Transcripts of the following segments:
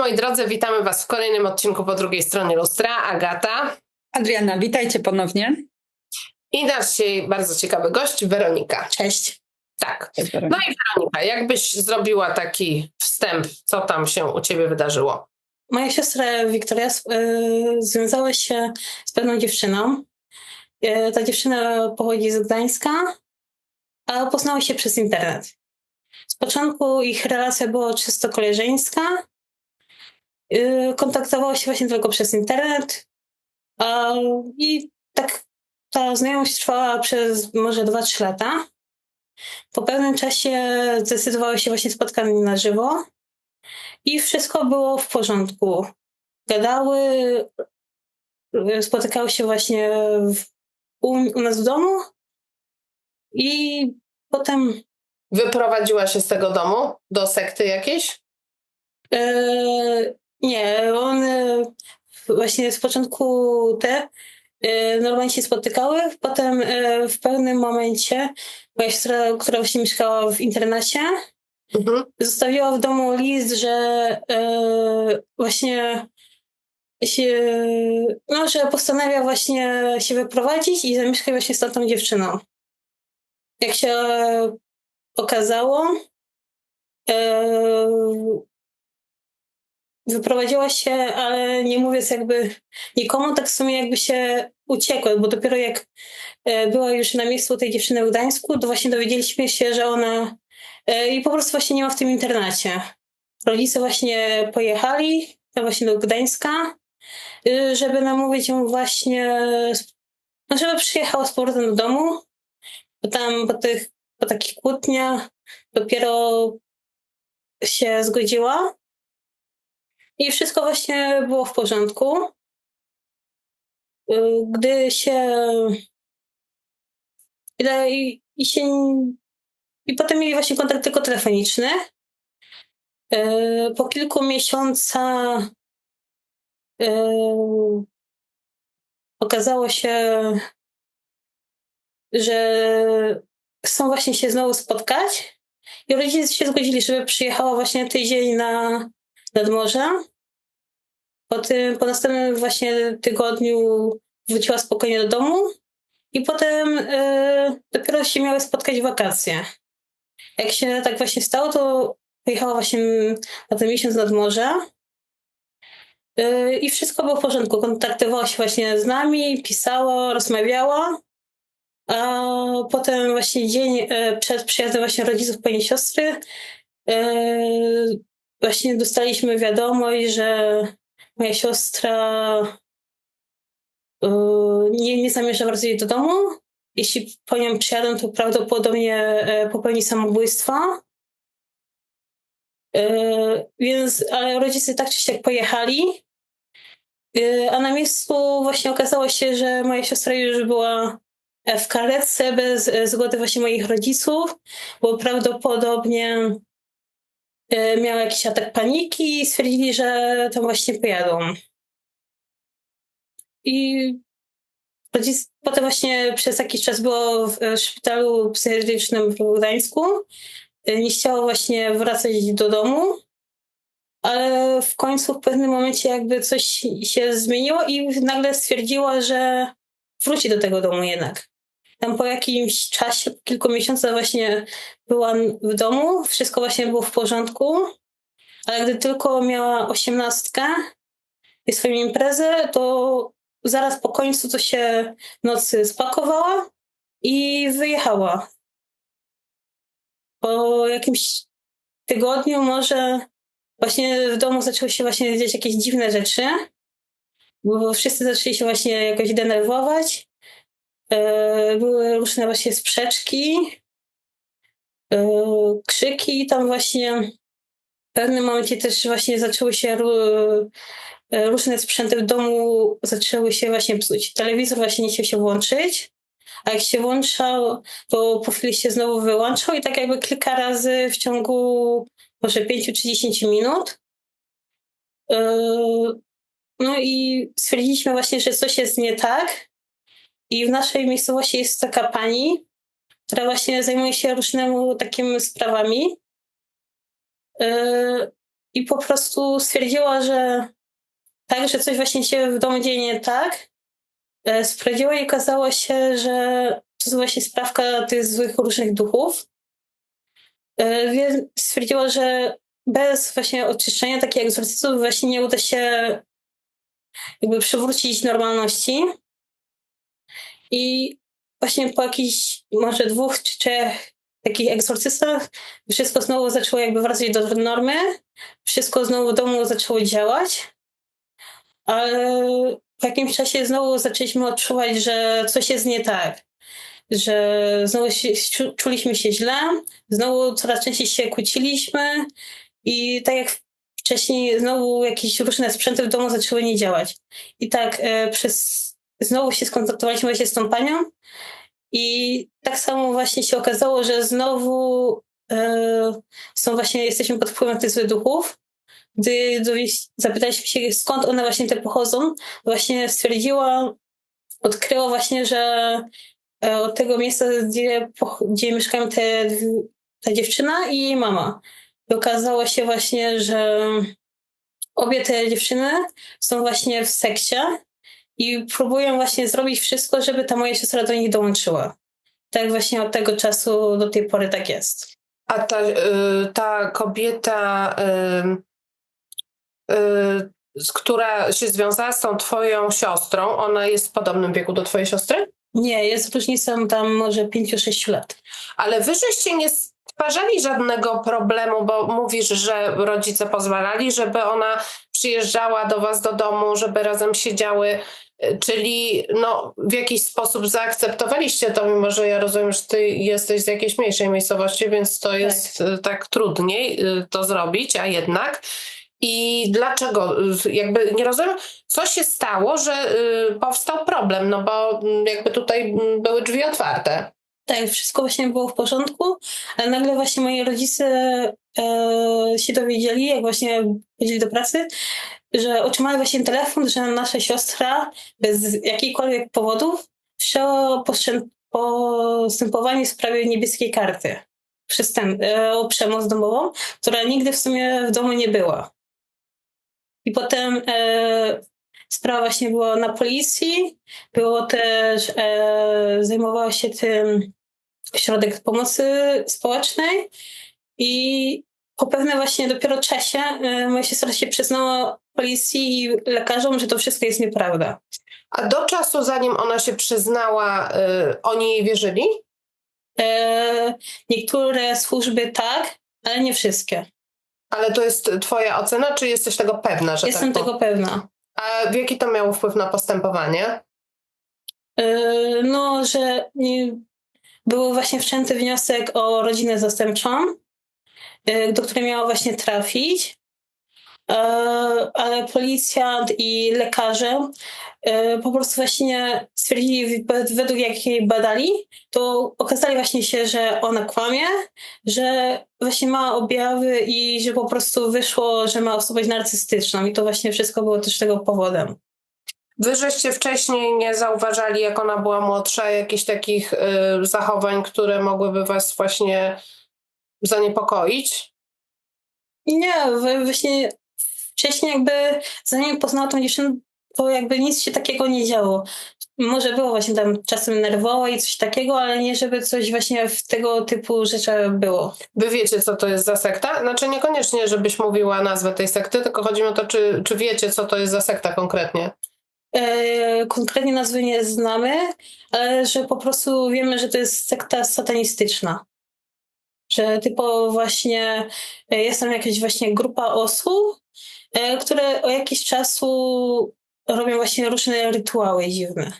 moi drodzy, witamy Was w kolejnym odcinku po drugiej stronie lustra. Agata. Adriana, witajcie ponownie. I nasz dzisiaj bardzo ciekawy gość, Weronika. Cześć. Tak. Cześć, no i Weronika, jakbyś zrobiła taki wstęp, co tam się u Ciebie wydarzyło? Moja siostra Wiktoria yy, związała się z pewną dziewczyną. Yy, ta dziewczyna pochodzi z Gdańska, a poznała się przez internet. Z początku ich relacja była czysto koleżeńska. Yy, kontaktowała się właśnie tylko przez internet. I tak ta znajomość trwała przez może 2-3 lata. Po pewnym czasie zdecydowały się właśnie spotkanie na żywo i wszystko było w porządku. Gadały, spotykały się właśnie w, u, u nas w domu i potem Wyprowadziła się z tego domu do sekty jakiejś? E, nie, one właśnie z początku te e, normalnie się spotykały, potem e, w pewnym momencie moja siostra, która właśnie mieszkała w internacie, mhm. zostawiła w domu list, że e, właśnie się, no, że postanawia właśnie się wyprowadzić i zamieszkać właśnie z tą dziewczyną. Jak się okazało, e, wyprowadziła się, ale nie mówiąc jakby nikomu, tak w sumie jakby się uciekła, bo dopiero jak e, była już na miejscu tej dziewczyny w Gdańsku, to właśnie dowiedzieliśmy się, że ona e, i po prostu właśnie nie ma w tym internacie. Rodzice właśnie pojechali właśnie do Gdańska, żeby namówić ją właśnie, no żeby przyjechała z powrotem do domu, bo tam po tych po takich kłótniach dopiero się zgodziła. I wszystko właśnie było w porządku. Y, gdy się. I, i się. I potem mieli właśnie kontakt tylko telefoniczny. Y, po kilku miesiącach y, okazało się, że chcą właśnie się znowu spotkać. I rodzice się zgodzili, żeby przyjechała właśnie tydzień na nad morze. Po, tym, po następnym właśnie tygodniu wróciła spokojnie do domu i potem y, dopiero się miały spotkać wakacje. Jak się tak właśnie stało, to pojechała właśnie na ten miesiąc nad morze y, i wszystko było w porządku. Kontaktowała się właśnie z nami, pisała, rozmawiała. A potem właśnie dzień e, przed przyjazdem właśnie rodziców pani siostry e, właśnie dostaliśmy wiadomość, że moja siostra e, nie, nie zamierza wracać do domu. Jeśli po nią przyjadą, to prawdopodobnie popełni samobójstwo. Więc, ale rodzice tak czy siak pojechali. A na miejscu właśnie okazało się, że moja siostra już była w karetce bez e, zgody właśnie moich rodziców, bo prawdopodobnie e, miał jakiś atak paniki i stwierdzili, że tam właśnie pojadą. I potem właśnie przez jakiś czas było w e, szpitalu psychiatrycznym w Gdańsku. Nie chciało właśnie wracać do domu, ale w końcu w pewnym momencie jakby coś się zmieniło i nagle stwierdziła, że wróci do tego domu jednak. Tam po jakimś czasie, kilku miesiącach właśnie byłam w domu, wszystko właśnie było w porządku, ale gdy tylko miała osiemnastkę i swoją imprezę, to zaraz po końcu to się nocy spakowała i wyjechała. Po jakimś tygodniu może właśnie w domu zaczęły się właśnie dziać jakieś dziwne rzeczy, bo wszyscy zaczęli się właśnie jakoś denerwować były różne właśnie sprzeczki, e, krzyki, tam właśnie w pewnym momencie też właśnie zaczęły się e, różne sprzęty w domu zaczęły się właśnie psuć. Telewizor właśnie nie chciał się włączyć, a jak się włączał, to po chwili się znowu wyłączał i tak jakby kilka razy w ciągu może 5 czy 10 minut. No i stwierdziliśmy właśnie, że coś jest nie tak i w naszej miejscowości jest taka pani, która właśnie zajmuje się różnymi takimi sprawami. Yy, i po prostu stwierdziła, że tak, że coś właśnie się w domu dzieje nie tak. E, Sprawdziła i okazało się, że to jest właśnie sprawka tych złych różnych duchów. E, Więc stwierdziła, że bez właśnie oczyszczenia takich egzorcyzmów właśnie nie uda się jakby przywrócić normalności. I właśnie po jakichś może dwóch czy trzech takich egzorcystach wszystko znowu zaczęło jakby wracać do normy. Wszystko znowu w domu zaczęło działać. Ale po jakimś czasie znowu zaczęliśmy odczuwać, że coś jest nie tak. Że znowu się, czu- czuliśmy się źle, znowu coraz częściej się kłóciliśmy i tak jak wcześniej znowu jakieś różne sprzęty w domu zaczęły nie działać. I tak e, przez znowu się skontaktowaliśmy właśnie z tą panią i tak samo właśnie się okazało, że znowu e, są właśnie, jesteśmy pod wpływem tych złych duchów. Gdy zapytaliśmy się, skąd one właśnie te pochodzą, właśnie stwierdziła, odkryła właśnie, że e, od tego miejsca, gdzie, gdzie mieszkają te, ta dziewczyna i jej mama. I okazało się właśnie, że obie te dziewczyny są właśnie w sekcie i próbują właśnie zrobić wszystko, żeby ta moja siostra do nich dołączyła. Tak właśnie od tego czasu do tej pory tak jest. A ta, y, ta kobieta, y, y, która się związała z tą twoją siostrą, ona jest w podobnym wieku do twojej siostry? Nie, jest różnicą tam może 5-6 lat. Ale wy żeście nie stwarzali żadnego problemu, bo mówisz, że rodzice pozwalali, żeby ona przyjeżdżała do was do domu, żeby razem siedziały. Y, Czyli no, w jakiś sposób zaakceptowaliście to, mimo że ja rozumiem, że ty jesteś z jakiejś mniejszej miejscowości, więc to jest y, tak trudniej y, to zrobić, a jednak. I dlaczego? Jakby nie rozumiem, co się stało, że powstał problem, no bo mm, jakby tutaj mm, były drzwi otwarte. Tak, wszystko właśnie było w porządku, ale nagle właśnie moi rodzice się dowiedzieli, jak właśnie chodzili do pracy, że otrzymali właśnie telefon, że nasza siostra bez jakichkolwiek powodów wszczęła postępowanie w sprawie niebieskiej karty przestęp, e, o przemoc domową, która nigdy w sumie w domu nie była. I potem e, sprawa właśnie była na policji, było też, e, zajmowała się tym Środek Pomocy Społecznej i po pewnym właśnie dopiero czasie e, moja siostra się przyznała policji i lekarzom, że to wszystko jest nieprawda. A do czasu, zanim ona się przyznała, y, oni jej wierzyli? E, niektóre służby tak, ale nie wszystkie. Ale to jest twoja ocena, czy jesteś tego pewna, że Jestem tak tego pewna. A w jaki to miało wpływ na postępowanie? E, no, że był właśnie wszczęty wniosek o rodzinę zastępczą, e, do której miała właśnie trafić. E, ale policjant i lekarze e, po prostu właśnie stwierdzili, wed- według jak jej badali, to okazali właśnie się, że ona kłamie, że właśnie ma objawy i że po prostu wyszło, że ma osobę narcystyczną i to właśnie wszystko było też tego powodem. Wy żeście wcześniej nie zauważali, jak ona była młodsza, jakichś takich y, zachowań, które mogłyby was właśnie zaniepokoić? Nie, właśnie wcześniej jakby zanim poznała tą dziewczynę, to jakby nic się takiego nie działo. Może było właśnie tam czasem nerwowa i coś takiego, ale nie żeby coś właśnie w tego typu rzeczach było. Wy wiecie, co to jest za sekta? Znaczy niekoniecznie, żebyś mówiła nazwę tej sekty, tylko chodzi mi o to, czy, czy wiecie, co to jest za sekta konkretnie. E, konkretnie nazwy nie znamy, ale że po prostu wiemy, że to jest sekta satanistyczna. Że typowo właśnie e, jest tam jakaś właśnie grupa osób, e, które o jakiś czasu robią właśnie różne rytuały dziwne.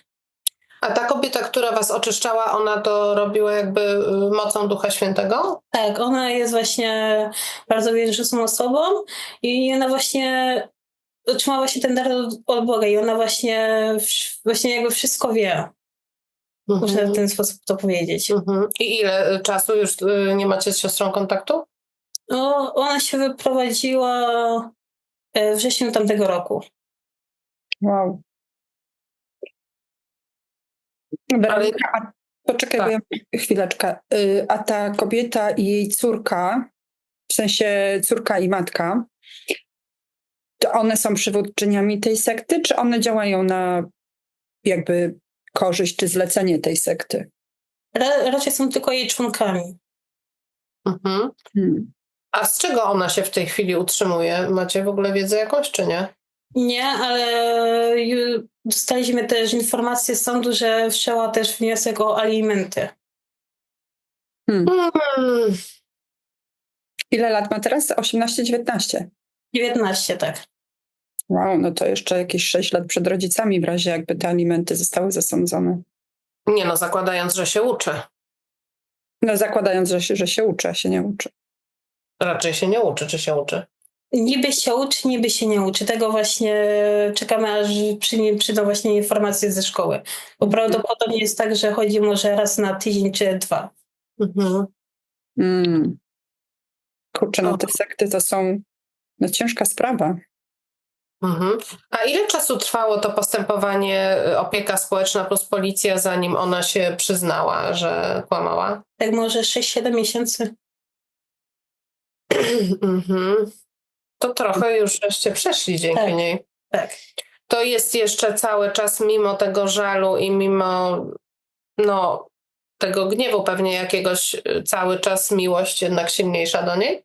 A ta kobieta, która was oczyszczała, ona to robiła jakby y, mocą Ducha Świętego? Tak, ona jest właśnie bardzo wierzącą osobą i ona właśnie otrzymała właśnie ten dar od, Boga i ona właśnie, właśnie jakby wszystko wie. Można w ten sposób to powiedzieć. Mhm. I ile y, czasu już y, nie macie z siostrą kontaktu? No, ona się wyprowadziła e, w wrześniu tamtego roku. Wow. Weronika, a poczekaj, Tak. ja, chwileczkę. Y, A ta kobieta i jej córka, w sensie córka i matka, To one są przywódczyniami tej sekty, czy one działają na jakby korzyść czy zlecenie tej sekty? Ra- raczej są tylko jej członkami. Mhm. Hmm. A z czego ona się w tej chwili utrzymuje? Macie w ogóle wiedzę jakąś, czy nie? Nie, ale dostaliśmy też informację z sądu, że wszczęła też wniosek o alimenty. Hmm. Ile lat ma teraz? 18-19. 19, tak. Wow, no to jeszcze jakieś 6 lat przed rodzicami, w razie jakby te alimenty zostały zasądzone. Nie no, zakładając, że się uczy. No zakładając, że się, że się uczy, a się nie uczy. Raczej się nie uczy, czy się uczy? Niby się uczy, niby się nie uczy. Tego właśnie czekamy, aż przy, przyjdą właśnie informacje ze szkoły. Bo prawdopodobnie jest tak, że chodzi może raz na tydzień czy dwa. Mhm. Mm. Kurczę, no O. te sekty to są no, ciężka sprawa. Mhm. A ile czasu trwało to postępowanie y, opieka społeczna plus policja, zanim ona się przyznała, że kłamała? Tak może 6-7 miesięcy. mhm. To trochę już żeście przeszli dzięki Tak. niej. Tak. To jest jeszcze cały czas mimo tego żalu i mimo no, tego gniewu pewnie jakiegoś y, cały czas miłość jednak silniejsza do niej?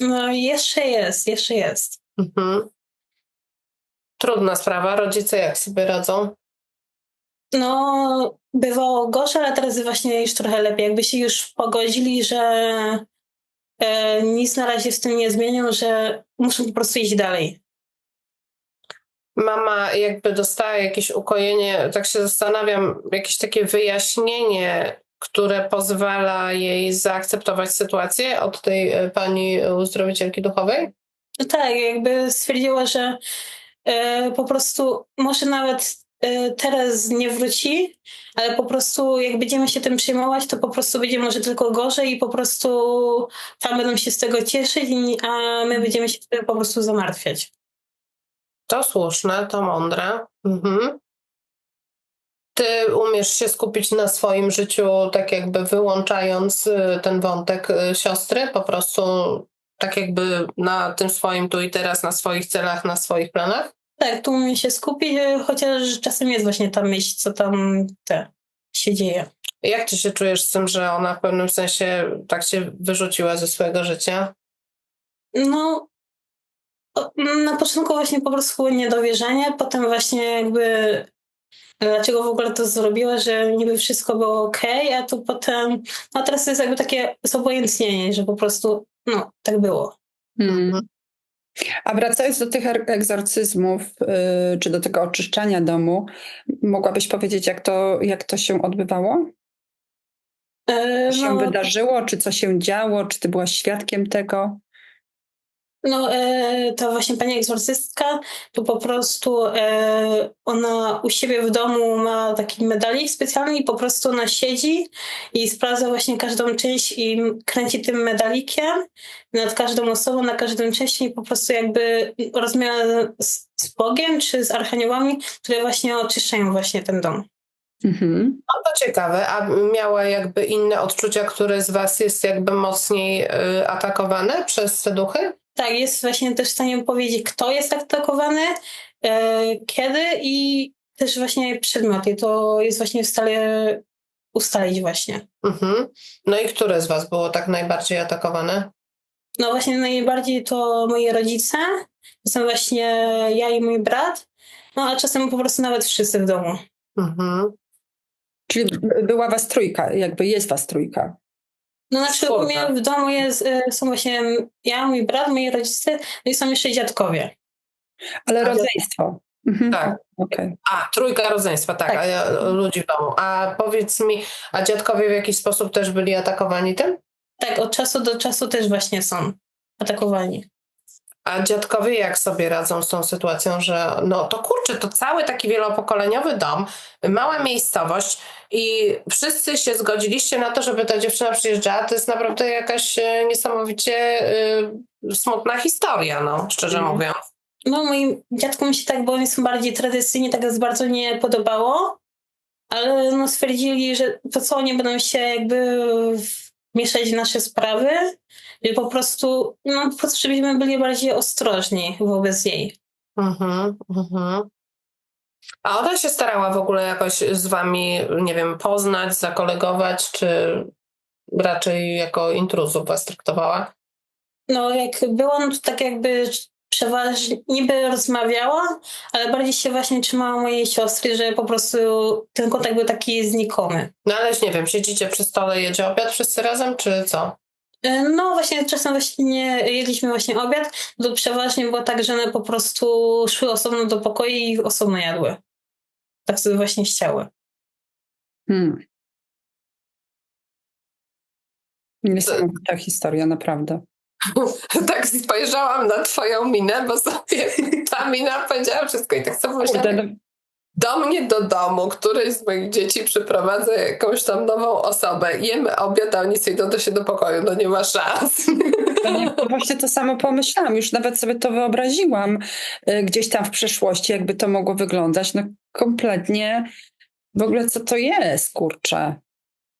No jeszcze jest, jeszcze jest. Mhm. Trudna sprawa. Rodzice jak sobie radzą? No, bywało gorzej, ale teraz właśnie już trochę lepiej. Jakby się już pogodzili, że e, nic na razie w tym nie zmienią, że muszą po prostu iść dalej. Mama jakby dostała jakieś ukojenie, tak się zastanawiam, jakieś takie wyjaśnienie, które pozwala jej zaakceptować sytuację od tej e, pani uzdrowicielki duchowej? No tak, jakby stwierdziła, że e, po prostu może nawet e, teraz nie wróci, ale po prostu jak będziemy się tym przejmować, to po prostu będzie może tylko gorzej i po prostu tam będą się z tego cieszyć, a my będziemy się po prostu zamartwiać. To słuszne, to mądre. Mhm. Ty umiesz się skupić na swoim życiu, tak jakby wyłączając y, ten wątek y, siostry, po prostu tak jakby na tym swoim tu i teraz, na swoich celach, na swoich planach? Tak, tu umiem się skupić, e, chociaż czasem jest właśnie ta myśl, co tam te się dzieje. Jak ty się czujesz z tym, że ona w pewnym sensie tak się wyrzuciła ze swojego życia? No, na początku właśnie po prostu niedowierzanie, potem właśnie jakby dlaczego w ogóle to zrobiła, że niby wszystko było ok, a tu potem, no teraz to jest jakby takie zobojętnienie, że po prostu, no, tak było. Mm. A wracając do tych er- egzorcyzmów, yy, czy do tego oczyszczania domu, mogłabyś powiedzieć, jak to, jak to się odbywało? E, Co się no, wydarzyło? Czy co się działo? Czy ty byłaś świadkiem tego? No, e, ta właśnie pani egzorcystka, to po prostu e, ona u siebie w domu ma taki medalik specjalny i po prostu ona siedzi i sprawdza właśnie każdą część i kręci tym medalikiem nad każdą osobą, na każdym części i po prostu jakby rozmawia z, z Bogiem czy z archaniołami, które właśnie oczyszczają właśnie ten dom. Mhm. No to ciekawe, a miała jakby inne odczucia, które z was jest jakby mocniej y, atakowane przez te duchy? Tak, jest właśnie też w stanie powiedzieć, kto jest atakowany, e, kiedy i też właśnie przedmioty. To jest właśnie w stanie ustalić właśnie. Mhm. No i które z was było tak najbardziej atakowane? No właśnie najbardziej to moi rodzice, to są właśnie ja i mój brat, no a czasem po prostu nawet wszyscy w domu. Mhm. Czyli była was trójka, jakby jest was trójka. No znaczy u Czwórka. mnie w domu jest, e, są właśnie ja, mój brat, moi rodzice, no i są jeszcze dziadkowie. Ale rodzeństwo. Mhm. Tak. Okej. A, trójka rodzeństwa, tak, Tak. A ludzi w domu. A powiedz mi, a dziadkowie w jakiś sposób też byli atakowani tym? Tak, od czasu do czasu też właśnie są atakowani. A dziadkowie jak sobie radzą z tą sytuacją, że no to kurczę, to cały taki wielopokoleniowy dom, mała miejscowość i wszyscy się zgodziliście na to, żeby ta dziewczyna przyjeżdżała. To jest naprawdę jakaś e, niesamowicie y, smutna historia, no, szczerze Mhm. mówiąc. No moim dziadkom się tak, bo oni są bardziej tradycyjni, tak bardzo nie podobało, ale no stwierdzili, że to co oni będą się jakby w- mieszać nasze sprawy, że po prostu, no po prostu żebyśmy byli bardziej ostrożni wobec jej. Mhm, mhm. A ona się starała w ogóle jakoś z wami, nie wiem, poznać, zakolegować, czy raczej jako intruzów was traktowała? No jak była, no to tak jakby przeważnie niby rozmawiała, ale bardziej się właśnie trzymała mojej siostry, że po prostu ten kontakt był taki znikomy. No ale nie wiem, siedzicie przy stole, jedzie obiad wszyscy razem, czy co? E, No właśnie czasem właśnie nie jedliśmy właśnie obiad, to przeważnie było tak, że one po prostu szły osobno do pokoju i osobno jadły. Tak sobie właśnie chciały. Hmm. Niesamowita historia, naprawdę. tak spojrzałam na twoją minę, bo sobie ta mina powiedziała wszystko i tak sobie Kurde, pomyślałam, no, do mnie do domu, któryś z moich dzieci przyprowadza jakąś tam nową osobę, jemy obiad, a oni sobie idą do się do pokoju, no nie ma szans. nie, właśnie to samo pomyślałam, już nawet sobie to wyobraziłam y, gdzieś tam w przeszłości, jakby to mogło wyglądać. No kompletnie, w ogóle co to jest, kurczę.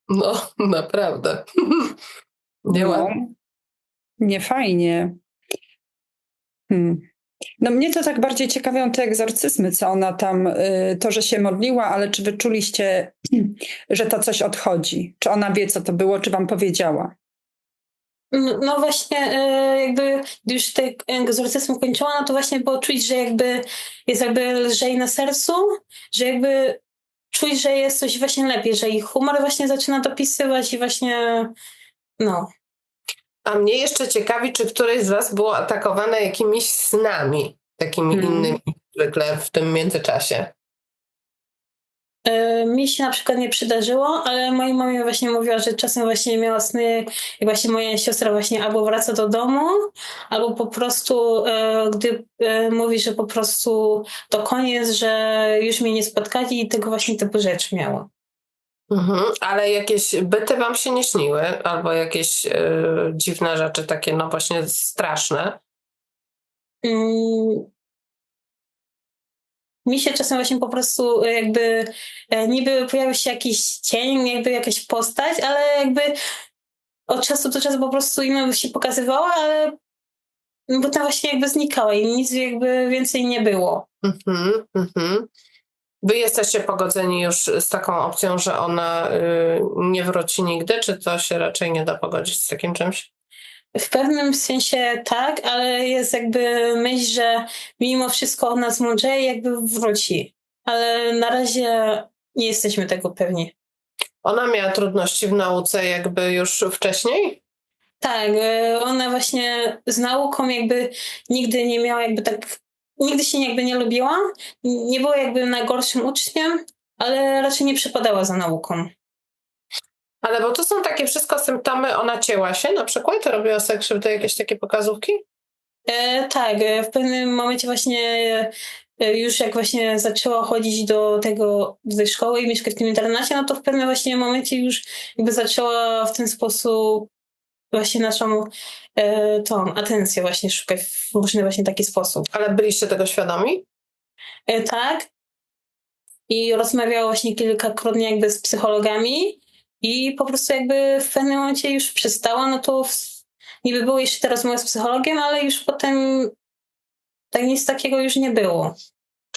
No, naprawdę. Nie no, ładnie. Nie fajnie. Hmm. No mnie to tak bardziej ciekawią te egzorcyzmy, co ona tam, y, to, że się modliła, ale czy wyczuliście, że to coś odchodzi? Czy ona wie, co to było, czy wam powiedziała? No no właśnie, e, jakby gdy już ten egzorcyzm kończyła, no to właśnie było czuć, że jakby jest jakby lżej na sercu, że jakby czuć, że jest coś właśnie lepiej, że ich humor właśnie zaczyna dopisywać i właśnie, no. A mnie jeszcze ciekawi, czy któreś z was było atakowane jakimiś snami, takimi Mhm. innymi zwykle w tym międzyczasie. E, Mi się na przykład nie przydarzyło, ale mojej mamie właśnie mówiła, że czasem właśnie miała sny, jak właśnie moja siostra właśnie albo wraca do domu, albo po prostu, e, gdy e, mówi, że po prostu to koniec, że już mnie nie spotkali i tego właśnie typu rzecz miała. Mhm. Ale jakieś byty wam się nie śniły, albo jakieś e, dziwne rzeczy, takie no właśnie straszne. Mm. Mi się czasem właśnie po prostu e, jakby e, niby pojawił się jakiś cień, jakby jakaś postać, ale jakby od czasu do czasu po prostu inna się pokazywała, ale potem właśnie jakby znikała i nic jakby więcej nie było. Mhm, mhm. Wy jesteście pogodzeni już z taką opcją, że ona y, nie wróci nigdy, czy to się raczej nie da pogodzić z takim czymś? W pewnym sensie tak, ale jest jakby myśl, że mimo wszystko ona zmądrzeje i jakby wróci. Ale na razie nie jesteśmy tego pewni. Ona miała trudności w nauce jakby już wcześniej? Tak, e, ona właśnie z nauką jakby nigdy nie miała jakby tak, nigdy się jakby nie lubiła, nie była jakby najgorszym uczniem, ale raczej nie przypadała za nauką. Ale bo to są takie wszystko symptomy, ona cięła się na przykład, robiła sobie krzywdę, jakieś takie pokazówki? E, tak, e, w pewnym momencie właśnie e, już jak właśnie zaczęła chodzić do tego, do tej szkoły i mieszkać w tym internacie, no to w pewnym właśnie momencie już jakby zaczęła w ten sposób właśnie naszą e, tą atencję właśnie szukać w różny właśnie taki sposób. Ale byliście tego świadomi? E, tak. I rozmawiała właśnie kilkakrotnie jakby z psychologami i po prostu jakby w pewnym momencie już przestała, no to w, niby było jeszcze te rozmowy z psychologiem, ale już potem tak nic takiego już nie było.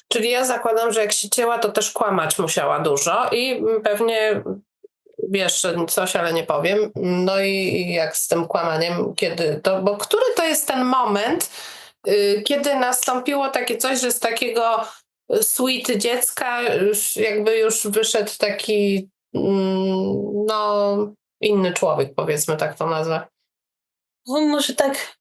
Czyli ja zakładam, że jak się cięła, to też kłamać musiała dużo i pewnie wiesz coś, ale nie powiem. No i jak z tym kłamaniem, kiedy to, bo który to jest ten moment, y, kiedy nastąpiło takie coś, że z takiego sweet dziecka już jakby już wyszedł taki mm, no inny człowiek, powiedzmy tak to nazwę. No, może tak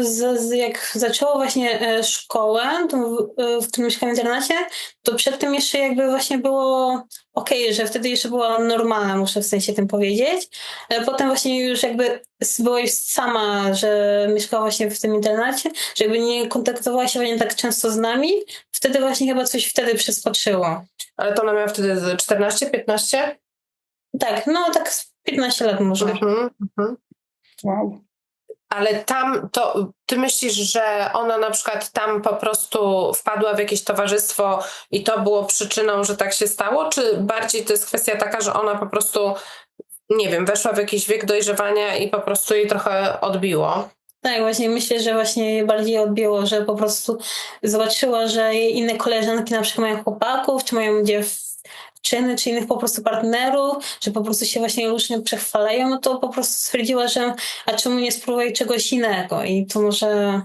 z, z, jak zaczęło właśnie e, szkołę to w, e, w tym mieszkaniu w internacie, to przedtem jeszcze jakby właśnie było okej, że wtedy jeszcze była normalna, muszę w sensie tym powiedzieć. Ale potem właśnie już jakby s- była już sama, że mieszkała właśnie w tym internacie, że jakby nie kontaktowała się właśnie tak często z nami. Wtedy właśnie chyba coś wtedy przeskoczyło. Ale to ona miała wtedy z 14, 15? Tak, no tak z 15 lat może. Mhm, mhm. Wow. Ale tam to ty myślisz, że ona na przykład tam po prostu wpadła w jakieś towarzystwo i to było przyczyną, że tak się stało? Czy bardziej to jest kwestia taka, że ona po prostu, nie wiem, weszła w jakiś wiek dojrzewania i po prostu jej trochę odbiło? Tak, właśnie myślę, że właśnie bardziej odbiło, że po prostu zobaczyła, że jej inne koleżanki na przykład mają chłopaków, czy mają dziewczyny, czy innych po prostu partnerów, że po prostu się właśnie różnie przechwalają, no to po prostu stwierdziła, że a czemu nie spróbuję czegoś innego i to może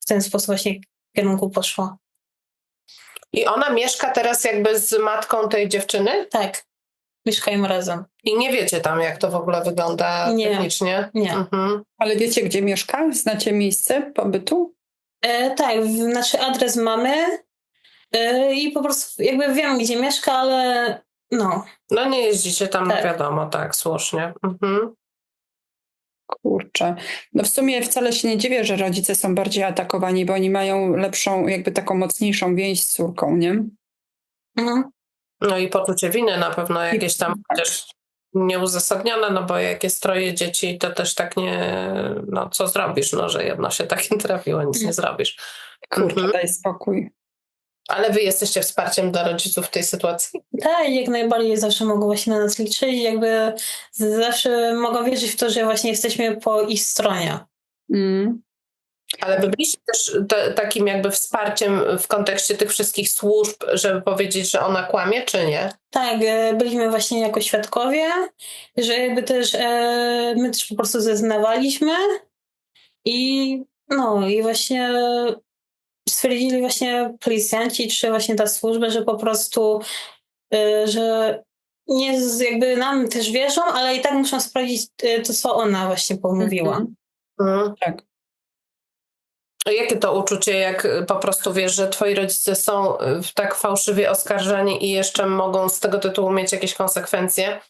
w ten sposób właśnie w kierunku poszło. I ona mieszka teraz jakby z matką tej dziewczyny? Tak, mieszkają razem. I nie wiecie tam, jak to w ogóle wygląda Nie. technicznie? Nie. Mhm. Ale wiecie, gdzie mieszka? Znacie miejsce pobytu? E, tak, nasz adres mamy i po prostu jakby wiem, gdzie mieszka, ale no, No nie jeździcie tam, Tak. wiadomo, tak, słusznie. Mhm. Kurczę. No w sumie wcale się nie dziwię, że rodzice są bardziej atakowani, bo oni mają lepszą, jakby taką mocniejszą więź z córką, nie? mhm. No i poczucie winy na pewno jakieś tam tak. też nieuzasadnione, no bo jak jest troje dzieci, to też tak nie, no co zrobisz, no że jedno się takim trafiło, nic nie zrobisz. Kurczę, Mhm. daj spokój. Ale wy jesteście wsparciem dla rodziców w tej sytuacji? Tak, jak najbardziej zawsze mogą właśnie na nas liczyć, jakby zawsze mogą wierzyć w to, że właśnie jesteśmy po ich stronie. Mm. Ale wy byliście też te, takim jakby wsparciem w kontekście tych wszystkich służb, żeby powiedzieć, że ona kłamie, czy nie? Tak, e, byliśmy właśnie jako świadkowie, że jakby też e, my też po prostu zeznawaliśmy i no i właśnie stwierdzili właśnie policjanci czy właśnie ta służba, że po prostu, e, że nie z, jakby nam też wierzą, ale i tak muszą sprawdzić e, to, co ona właśnie pomówiła. Mhm. Mhm. Tak. A Jakie to uczucie, jak y, po prostu wiesz, że twoi rodzice są y, w tak fałszywie oskarżani i jeszcze mogą z tego tytułu mieć jakieś konsekwencje,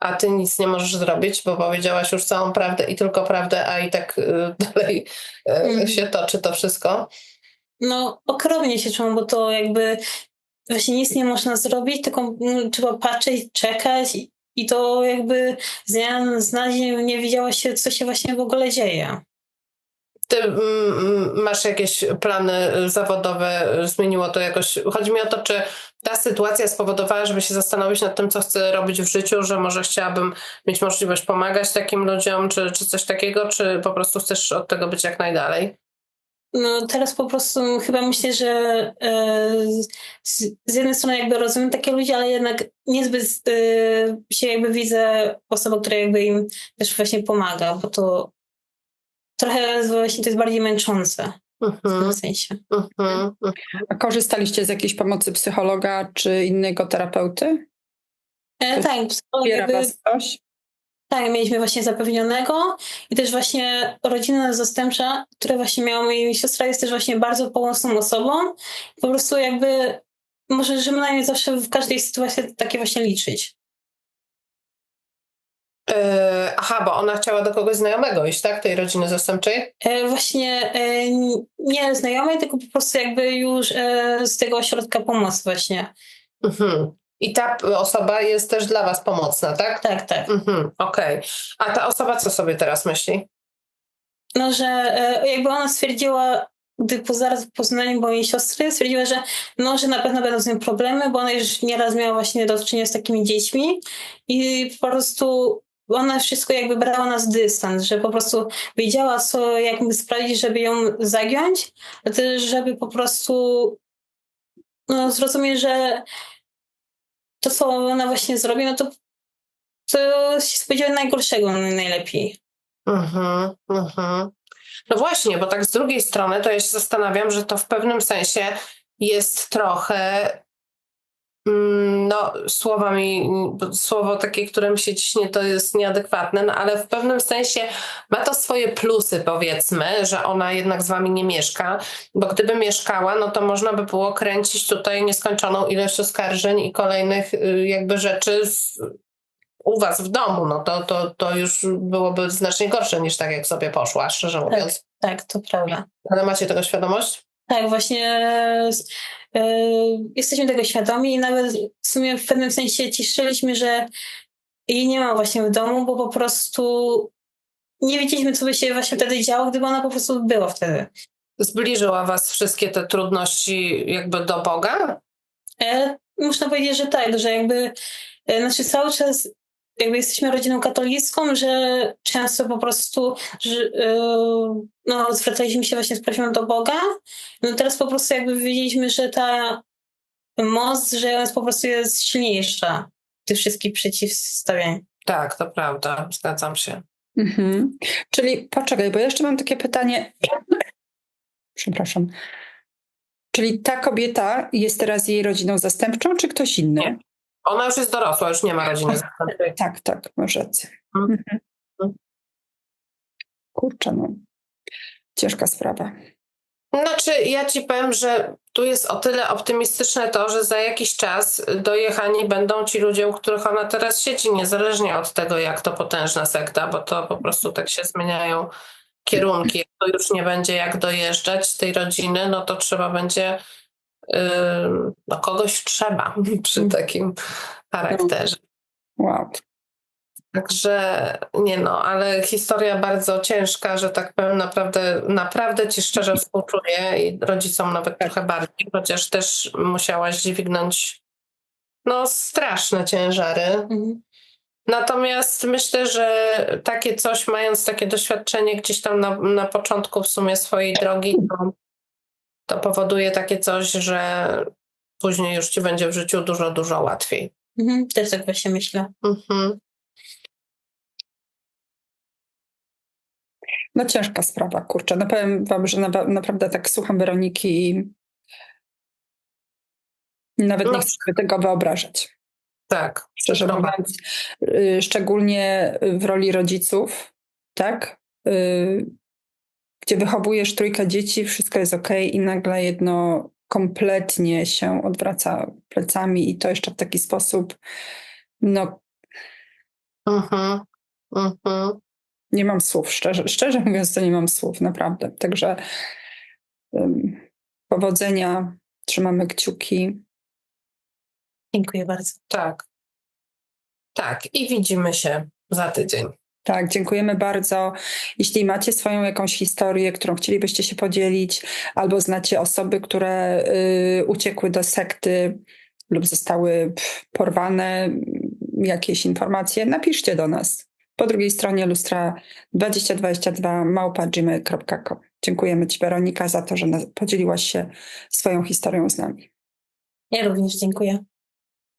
a ty nic nie możesz zrobić, bo powiedziałaś już całą prawdę i tylko prawdę, a i tak y, dalej y, Mhm. się toczy to wszystko. No, okropnie się czułam, bo to jakby właśnie nic nie można zrobić, tylko mm, trzeba patrzeć, czekać i, to jakby z dnia na dzień nie wiedziała się, co się właśnie w ogóle dzieje. Ty masz jakieś plany y, zawodowe, zmieniło to jakoś? Chodzi mi o to, czy ta sytuacja spowodowała, żeby się zastanowić nad tym, co chcę robić w życiu, że może chciałabym mieć możliwość pomagać takim ludziom, czy, czy coś takiego, czy po prostu chcesz od tego być jak najdalej? No teraz po prostu chyba myślę, że e, z, z jednej strony jakby rozumiem takie ludzi, ale jednak niezbyt e, się jakby widzę osobą, która jakby im też właśnie pomaga, bo to trochę właśnie to jest bardziej męczące w Mhm, tym sensie. mhm, mhm. A korzystaliście z jakiejś pomocy psychologa czy innego terapeuty? E, tak, psycholog jakby, was ktoś? Tak, mieliśmy właśnie zapewnionego i też właśnie rodzina zastępcza, która właśnie miała mojej siostra, jest też właśnie bardzo pomocną osobą. Po prostu jakby możemy na nie zawsze w każdej sytuacji takie właśnie liczyć. E, aha, bo ona chciała do kogoś znajomego iść, tak? Tej rodziny zastępczej? E, właśnie n- nie znajomej, tylko po prostu jakby już z tego ośrodka pomocy właśnie. Mhm. I ta osoba jest też dla was pomocna, tak? Tak, tak. Mhm, Okej. A ta osoba co sobie teraz myśli? No, że e, jakby ona stwierdziła, gdy po zaraz po poznaniu mojej siostry, stwierdziła, że no, że na pewno będą z nią problemy, bo ona już nieraz miała właśnie do czynienia z takimi dziećmi i po prostu ona wszystko jakby brała nas dystans, że po prostu wiedziała, co jakby sprawdzić, żeby ją zagiąć, a też żeby po prostu no, zrozumieć, że to, co ona właśnie zrobi, no to, to się spodziewa najgorszego najlepiej. Mhm, mhm. No właśnie, bo tak z drugiej strony to ja się zastanawiam, że to w pewnym sensie jest trochę mm, no słowami, słowo takie, które mi się ciśnie, to jest nieadekwatne, no ale w pewnym sensie ma to swoje plusy powiedzmy, że ona jednak z wami nie mieszka, bo gdyby mieszkała, no to można by było kręcić tutaj nieskończoną ilość oskarżeń i kolejnych y, jakby rzeczy z, u was w domu, no to, to, to już byłoby znacznie gorsze niż tak, jak sobie poszła, szczerze mówiąc. Tak, to prawda. Ale macie tego świadomość? Tak, właśnie e, jesteśmy tego świadomi i nawet w sumie w pewnym sensie cieszyliśmy, że jej nie ma właśnie w domu, bo po prostu nie wiedzieliśmy, co by się właśnie wtedy działo, gdyby ona po prostu była wtedy. Zbliżyła was wszystkie te trudności jakby do Boga? E, można powiedzieć, że tak, że jakby, e, znaczy cały czas jakby jesteśmy rodziną katolicką, że często po prostu że, e, no, zwracaliśmy się właśnie z prośbą do Boga. No teraz po prostu jakby wiedzieliśmy, że ta moc, że ona jest po prostu jest silniejsza tych wszystkich przeciwstawień. Tak, to prawda, zgadzam się. Mhm. Czyli poczekaj, bo jeszcze mam takie pytanie. Przepraszam. Czyli ta kobieta jest teraz jej rodziną zastępczą, czy ktoś inny? Nie. Ona już jest dorosła, już nie ma rodziny zastępczej. Tak, tak, masz rację. Mhm. Mhm. Kurczę, no. Ciężka sprawa. Znaczy, ja ci powiem, że tu jest o tyle optymistyczne to, że za jakiś czas dojechani będą ci ludzie, u których ona teraz siedzi, niezależnie od tego, jak to potężna sekta, bo to po prostu tak się zmieniają kierunki. Jak to już nie będzie jak dojeżdżać tej rodziny, no to trzeba będzie, no kogoś trzeba przy takim charakterze. Wow. Także nie no, ale historia bardzo ciężka, że tak powiem, naprawdę, naprawdę ci szczerze współczuję i rodzicom nawet trochę bardziej, chociaż też musiałaś dźwignąć no straszne ciężary. Mhm. Natomiast myślę, że takie coś, mając takie doświadczenie gdzieś tam na, na początku w sumie swojej drogi, to, to powoduje takie coś, że później już ci będzie w życiu dużo, dużo łatwiej. Mhm. Też tak właśnie myślę. Mhm. No ciężka sprawa, kurczę. No powiem wam, że na, naprawdę tak słucham Weroniki i nawet No. nie chcę sobie tego wyobrażać. Tak. Szczerze Dobra. mówiąc, y, szczególnie w roli rodziców, tak? Gdzie wychowujesz trójkę dzieci, wszystko jest ok i nagle jedno kompletnie się odwraca plecami i to jeszcze w taki sposób, no Mhm. Mhm. nie mam słów, szczerze, szczerze mówiąc to nie mam słów, naprawdę. Także ym, powodzenia, trzymamy kciuki. Dziękuję bardzo. Tak. Tak. I widzimy się za tydzień. Tak, dziękujemy bardzo. Jeśli macie swoją jakąś historię, którą chcielibyście się podzielić, albo znacie osoby, które y, uciekły do sekty lub zostały porwane, jakieś informacje, napiszcie do nas. Po drugiej stronie lustra 2022 małpa.gmail.com. Dziękujemy Ci, Weronika, za to, że podzieliłaś się swoją historią z nami. Ja również dziękuję.